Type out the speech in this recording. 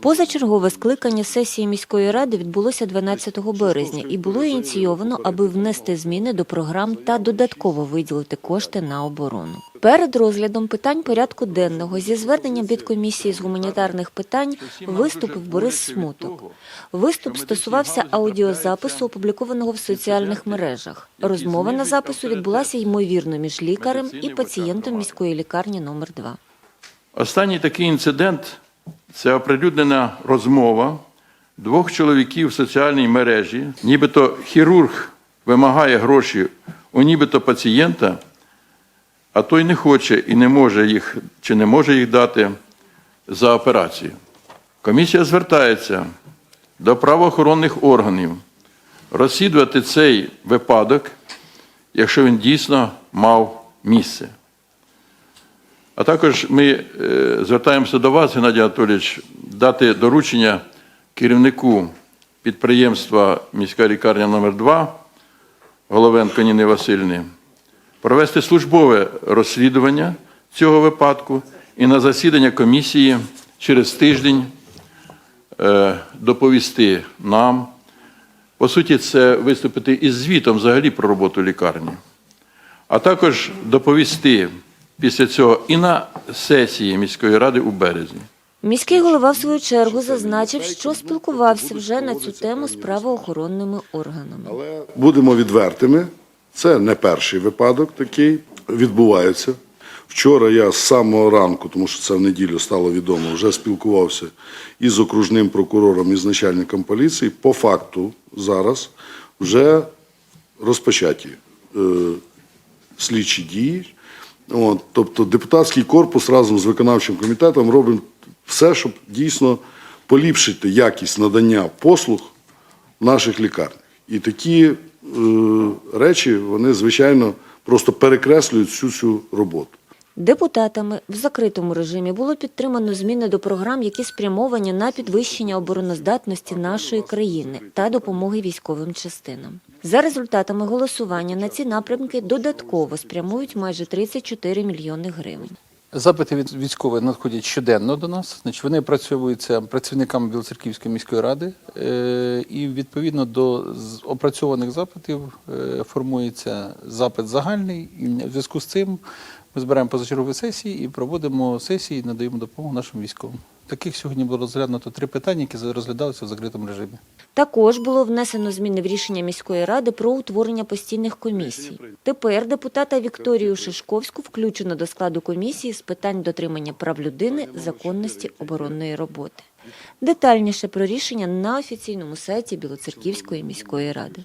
Позачергове скликання сесії міської ради відбулося 12 березня і було ініційовано, аби внести зміни до програм та додатково виділити кошти на оборону. Перед розглядом питань порядку денного зі зверненням від комісії з гуманітарних питань виступив Борис Смуток. Виступ стосувався аудіозапису, опублікованого в соціальних мережах. Розмова на запису відбулася ймовірно між лікарем і пацієнтом міської лікарні номер 2 Останній такий інцидент це оприлюднена розмова двох чоловіків в соціальній мережі, нібито хірург вимагає гроші у нібито пацієнта, а той не хоче і не може їх чи не може їх дати за операцію. Комісія звертається до правоохоронних органів розслідувати цей випадок, якщо він дійсно мав місце. А також ми е, звертаємося до вас, Геннадій Анатолійович, дати доручення керівнику підприємства міська лікарня номер 2 Головенко Ніни Васильівни, провести службове розслідування цього випадку і на засідання комісії через тиждень е, доповісти нам. По суті, це виступити із звітом взагалі про роботу лікарні а також доповісти після цього і на сесії міської ради у березні. Міський голова в свою чергу зазначив, що спілкувався вже на цю тему з правоохоронними органами. Але Будемо відвертими. Це не перший випадок такий. Відбувається. Вчора я з самого ранку, тому що це в неділю стало відомо, вже спілкувався із окружним прокурором, і з начальником поліції. По факту зараз вже розпочаті е, слідчі дії. От, тобто депутатський корпус разом з виконавчим комітетом робимо все, щоб дійсно поліпшити якість надання послуг в наших лікарнях. І такі е, речі, вони, звичайно, просто перекреслюють всю цю роботу. Депутатами в закритому режимі було підтримано зміни до програм, які спрямовані на підвищення обороноздатності нашої країни та допомоги військовим частинам. За результатами голосування на ці напрямки додатково спрямують майже 34 мільйони гривень. Запити від військових надходять щоденно до нас. Значить, вони працюються працівниками Білоцерківської міської ради, е, і відповідно до опрацьованих запитів е, формується запит загальний. І в зв'язку з цим ми збираємо позачергові сесії і проводимо сесії, надаємо допомогу нашим військовим. Таких сьогодні було розглянуто три питання, які розглядалися в закритому режимі. Також було внесено зміни в рішення міської ради про утворення постійних комісій. Тепер депутата Вікторію Шишковську включено до складу комісії з питань дотримання прав людини, законності оборонної роботи. Детальніше про рішення на офіційному сайті Білоцерківської міської ради.